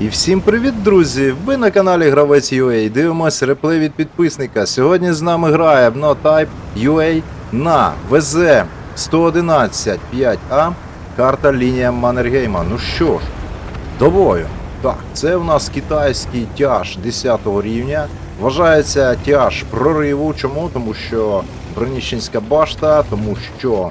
І всім привіт, друзі! Ви на каналі Гравець UA. Дивимося реплей від підписника. Сьогодні з нами грає Type UA на ВЗ 111 5А. Карта лінія Маннергейма. Ну що ж, до бою. Так, це в нас китайський тяж 10 рівня. Вважається тяж прориву. Чому? Тому що Броніщенська башта, тому що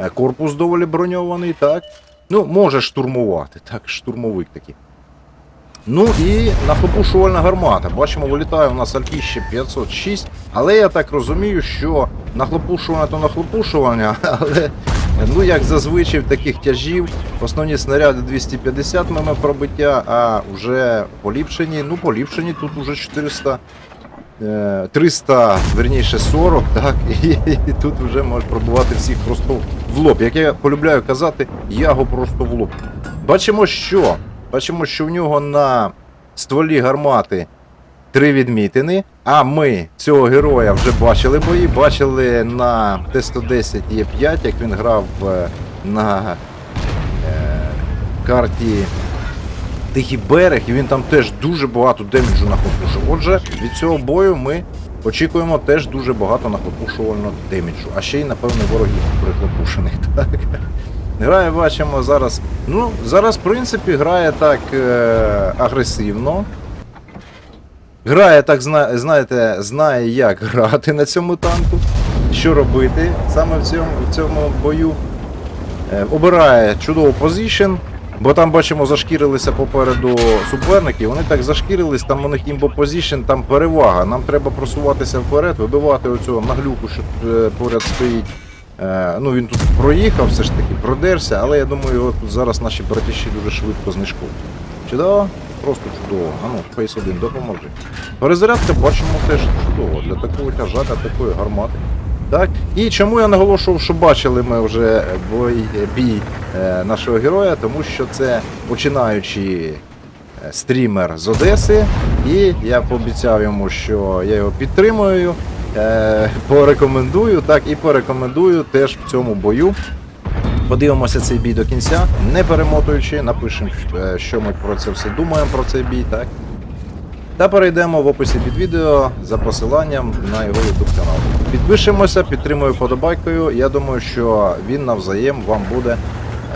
е, корпус доволі броньований, так? Ну, може штурмувати, так, штурмовик такий. Ну і нахлопушувальна гармата. Бачимо, вилітає у нас Алькіще 506. Але я так розумію, що нахлопушування то нахлопушування, але ну як зазвичай в таких тяжів, основні снаряди 250 мм пробиття, а вже поліпшені, ну поліпшені тут уже 400. е, 300, верніше 40, так, і, і тут вже можеш пробувати всіх просто в лоб. Як я полюбляю казати, я його просто в лоб. Бачимо, що Бачимо, що в нього на стволі гармати три відмітини. А ми цього героя вже бачили бої, бачили на Т-110 Є5, як він грав е, на е, карті Тихий берег, і він там теж дуже багато деміджу нахлопушив. Отже, від цього бою ми очікуємо теж дуже багато нахлопушувального деміджу. А ще й, напевно, ворогів прихлопушених. Так. Грає, бачимо зараз. Ну, зараз, в принципі, грає так е, агресивно. Грає так, зна, знаєте, знає, як грати на цьому танку, що робити саме в цьому, в цьому бою. Е, обирає чудову позишн, бо там бачимо, зашкірилися попереду суперники. Вони так зашкірились, там у них імбо позишн, там перевага. Нам треба просуватися вперед, вибивати оцього наглюку, що е, поряд стоїть. Е, ну він тут проїхав, все ж таки, продерся, але я думаю, його тут зараз наші братіші дуже швидко знижкують. Чудово? Просто чудово. А ну, фейс 1 допоможе. Перезарядка бачимо теж чудово для такого тяжа, для такої гармати. Так, і чому я наголошував, що бачили ми вже бой, бій е, нашого героя, тому що це починаючий е, стрімер з Одеси, і я пообіцяв йому, що я його підтримую, е, порекомендую, так і порекомендую теж в цьому бою. Подивимося цей бій до кінця, не перемотуючи, напишемо, е, що ми про це все думаємо про цей бій, так? Та перейдемо в описі під відео за посиланням на його YouTube канал. Підпишемося, підтримую подобайкою. Я думаю, що він навзаєм вам буде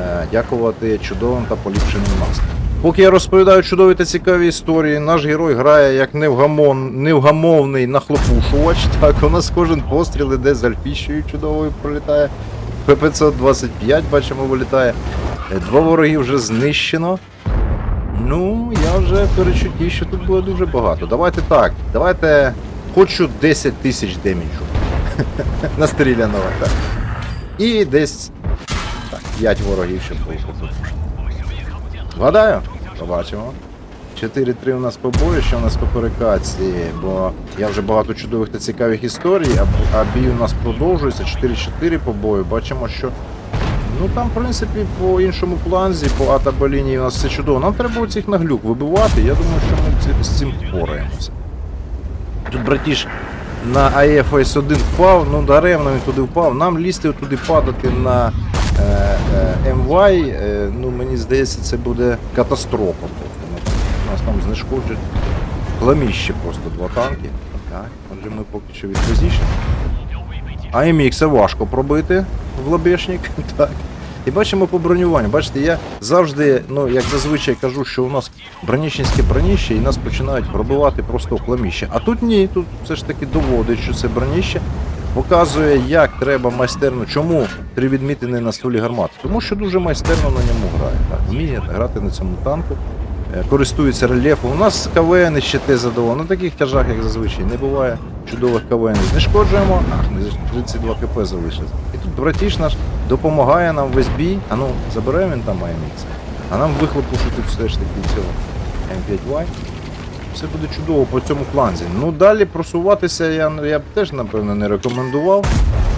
е, дякувати чудовим та поліпшеним настроєм. Поки я розповідаю чудові та цікаві історії, наш герой грає як невгамон, невгамовний нахлопушувач. Так, у нас кожен постріл іде з альфіщею чудовою пролітає. П-525, бачимо, вилітає. Е, Два вороги вже знищено. Ну, я вже перечутті, що тут було дуже багато. Давайте так, давайте хочу 10 тисяч деміджу. Настріляного, так. І десь так, 5 ворогів, щоб було. Вгадаю? Побачимо. 4-3 у нас по бою, що у нас по перекації, бо я вже багато чудових та цікавих історій, а, бій у нас продовжується. 4-4 по бою. Бачимо, що Ну там, в принципі, по іншому планзі, по АТА Б лінії у нас все чудово. Нам треба оцих наглюк вибивати. Я думаю, що ми з цим впораємося. Тут братіш на АЕФ С1 впав, ну даремно він туди впав. Нам лізти туди падати на МВАЙ, е, ну мені здається, це буде катастрофа просто. Ну, нас там знешкоджать кламіще просто два танки. Так, отже ми поки що від позиції. А MX важко пробити в лобешник. Так. І бачимо по бронюванню. Бачите, я завжди, ну як зазвичай кажу, що у нас броніщенське броніще і нас починають пробивати просто в хламіще. А тут ні, тут все ж таки доводить, що це броніще. Показує, як треба майстерно. Чому три відмітини на столі гармати? Тому що дуже майстерно на ньому грає. Так, вміє грати на цьому танку, е, користується рельєфом. У нас КВН ще те задоволено. На таких тяжах, як зазвичай, не буває чудових КВН. Знешкоджуємо. Ах, 32 КП залишилось. І тут братіш наш допомагає нам весь бій. А ну, заберемо він там AMX. А нам вихлопушити все ж таки цього М5Y. Все буде чудово по цьому фланзі. Ну далі просуватися я, я б теж, напевно, не рекомендував.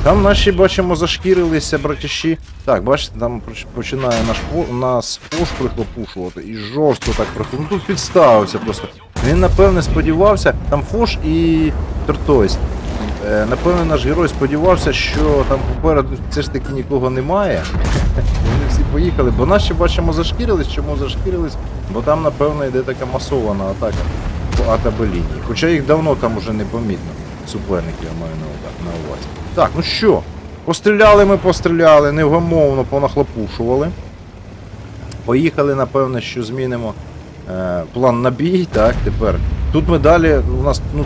Там наші, бачимо, зашкірилися братіші. Так, бачите, там починає наш фо- нас фош прихлопушувати і жорстко так прихлопушувати. Ну тут підставився просто. Він, напевне, сподівався, там фош і тортойсь. Е, Напевне, наш герой сподівався, що там попереду все ж таки нікого немає. Поїхали. Бо наші бачимо зашкірились. Чому зашкірились? Бо там, напевно, йде така масована атака по АТБ лінії. Хоча їх давно там уже не помітно. Суперників я маю на, ува- на увазі. Так, ну що? Постріляли ми, постріляли, невгамовно понахлопушували. Поїхали, напевно, що змінимо е, план на бій. Так, тепер. Тут ми далі, у нас ну,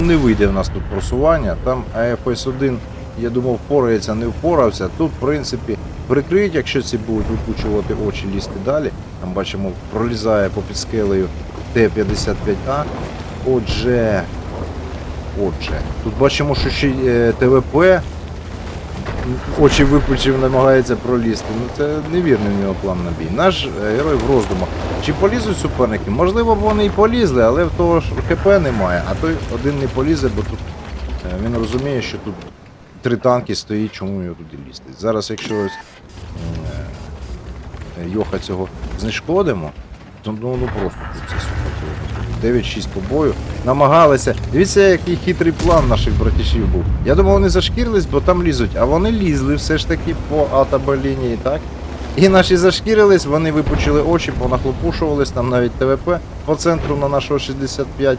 не вийде в нас тут просування. Там АФС 1, я думав, впорається, не впорався. Тут, в принципі, прикриють, якщо ці будуть викучувати очі, лізти далі. Там бачимо, пролізає по підскелею Т-55А. Отже. Отже, тут бачимо, що ще е, ТВП очі випучив, намагається пролізти. Ну це невірний в нього план на бій. Наш е, герой в роздумах. Чи полізуть суперники? Можливо, вони і полізли, але в того ж ХП немає, а той один не полізе, бо тут е, він розуміє, що тут три танки стоїть, чому його туди лізти. Зараз, якщо ось е, Йоха цього знешкодимо, то ну, ну просто це супер. 9-6 по бою. Намагалися. Дивіться, який хитрий план наших братішів був. Я думав, вони зашкірились, бо там лізуть, а вони лізли все ж таки по АТБ так? І наші зашкірились, вони випучили очі, понахлопушувались, там навіть ТВП по центру на нашого 65,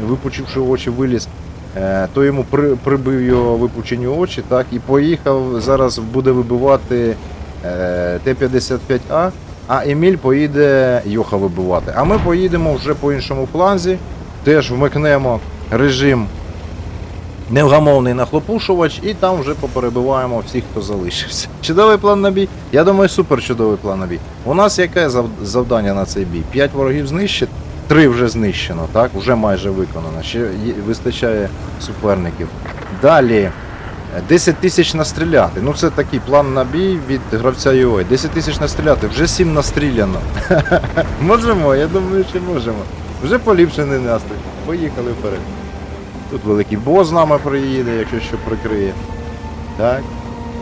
випучивши очі, виліз. Е, то йому при, прибив його випучені очі, так, і поїхав, зараз буде вибивати е, Т-55А, а Еміль поїде Йоха вибивати. А ми поїдемо вже по іншому фланзі, теж вмикнемо режим невгамовний нахлопушувач, і там вже поперебиваємо всіх, хто залишився. Чудовий план на бій. Я думаю, супер чудовий план на бій. У нас яке завдання на цей бій? П'ять ворогів знищити, три вже знищено, так? Вже майже виконано. Ще вистачає суперників. Далі. е, 10 тисяч настріляти. Ну це такий план на бій від гравця UA. 10 тисяч настріляти, вже 7 настріляно. можемо, я думаю, що можемо. Вже поліпшений настрій. Поїхали вперед. Тут великий бос з нами приїде, якщо що прикриє. Так.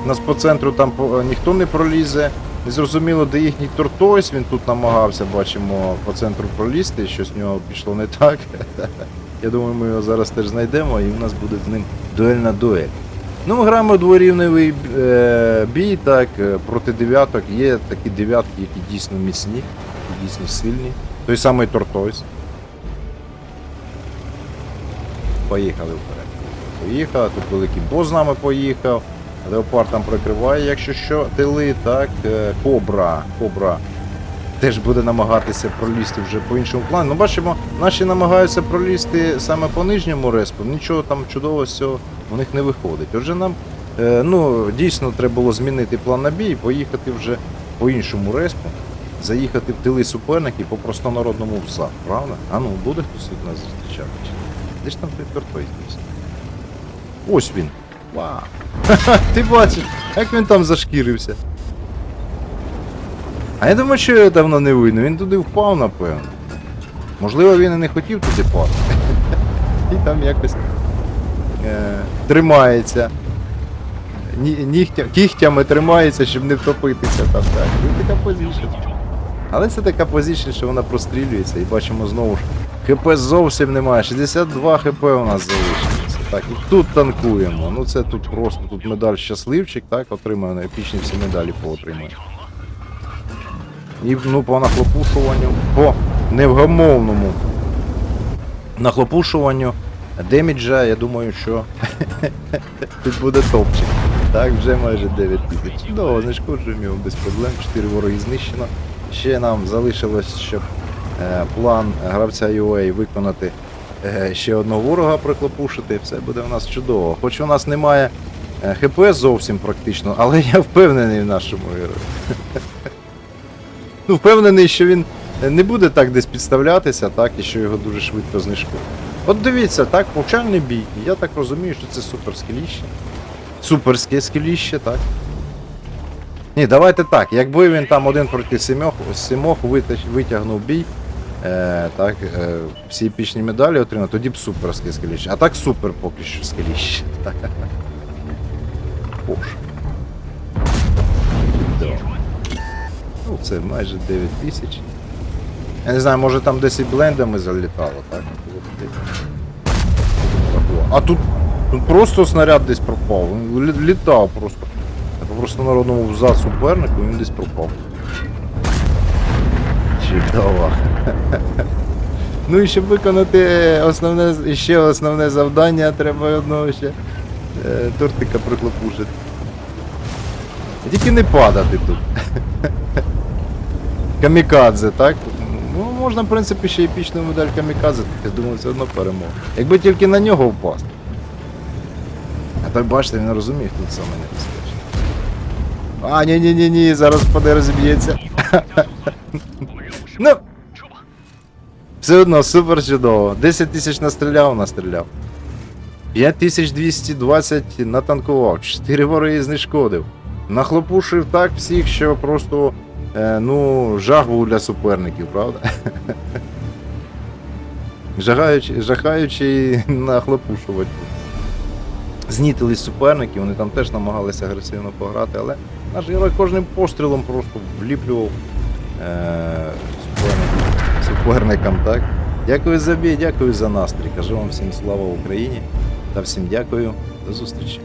У нас по центру там ніхто не пролізе. Незрозуміло, де їхній тортойс, він тут намагався, бачимо, по центру пролізти, щось в нього пішло не так. Я думаю, ми його зараз теж знайдемо і в нас буде з ним дуельна дуель. Ну, ми граємо дворівневий е, бій, так, е, проти дев'яток. Є такі дев'ятки, які дійсно міцні, які дійсно сильні. Той самий Тортойс. Поїхали вперед. Поїхав, тут великий бос з нами поїхав. Леопард там прикриває, якщо що, тили, так. е, Кобра. Кобра теж буде намагатися пролізти вже по іншому плану. Ну, бачимо, наші намагаються пролізти саме по нижньому респу. Нічого там чудового цього у них не виходить. Отже, нам е, ну, дійсно треба було змінити план на бій поїхати вже по іншому респу. Заїхати в тили суперників по простонародному взад, правда? А ну, буде хтось тут нас зустрічати? Де ж там той дійсно? Ось він. Вау. Ти бачиш, як він там зашкірився. А я думаю, що його давно не видно. Він туди впав, напевно. Можливо, він і не хотів туди падати. І там якось е, тримається. Ні, нігтя, кігтями тримається, щоб не втопитися там. Так. Це така позиція. Але це така позиція, що вона прострілюється і бачимо знову ж. ХП зовсім немає. 62 ХП у нас залишилося. Так, і тут танкуємо. Ну це тут просто тут медаль щасливчик, так, отримує епічні всі медалі поотримує. І ну, по нахлопушуванню, по невгамовному нахлопушуванню деміджа, я думаю, що тут буде топчик. Так, вже майже 9 тисяч. Чудово, знешкоджуємо його без проблем. 4 вороги знищено. Ще нам залишилось, щоб план гравця UA виконати е, ще одного ворога приклопушити. Все буде у нас чудово. Хоч у нас немає е, ХП зовсім практично, але я впевнений в нашому герої. Ну, впевнений, що він не буде так десь підставлятися, так, і що його дуже швидко знешкодять. От дивіться, так, повчальний бій. Я так розумію, що це супер скеліще. Суперське скеліще, так. Ні, давайте так. Якби він там один проти сімох, сімох витяг- витягнув бій, е, так, е, всі епічні медалі отримав, тоді б суперське скеліще. А так супер поки що скеліще. Ну, це майже 9 тисяч. Я не знаю, може там десь і блендами залітало, так? А тут, тут просто снаряд десь пропав. Він літав просто. По просто народному взад супернику він десь пропав. Чудово. Ну і щоб виконати основне, ще основне завдання, треба одного ще е, тортика приклопушити. Тільки не падати тут. Камікадзе, так? Ну, можна, в принципі, ще епічну медаль камікадзе, так я думаю, все одно перемога. Якби тільки на нього впасти. А так бачите, він розуміє, хто саме небезпечний. А, ні, ні, ні, ні, зараз впаде розіб'ється. ну. Все одно супер чудово. 10 тисяч настріляв, настріляв. 5220 натанкував, 4 вороги знешкодив. Нахлопушив так всіх, що просто е, ну, жах був для суперників, правда? Жагаючи, жахаючи нахлопушувати. Знітились суперники, вони там теж намагалися агресивно пограти, але наш герой кожним пострілом просто вліплював е, суперникам, так? Дякую за бій, дякую за настрій. Кажу вам всім слава Україні та всім дякую. До зустрічі.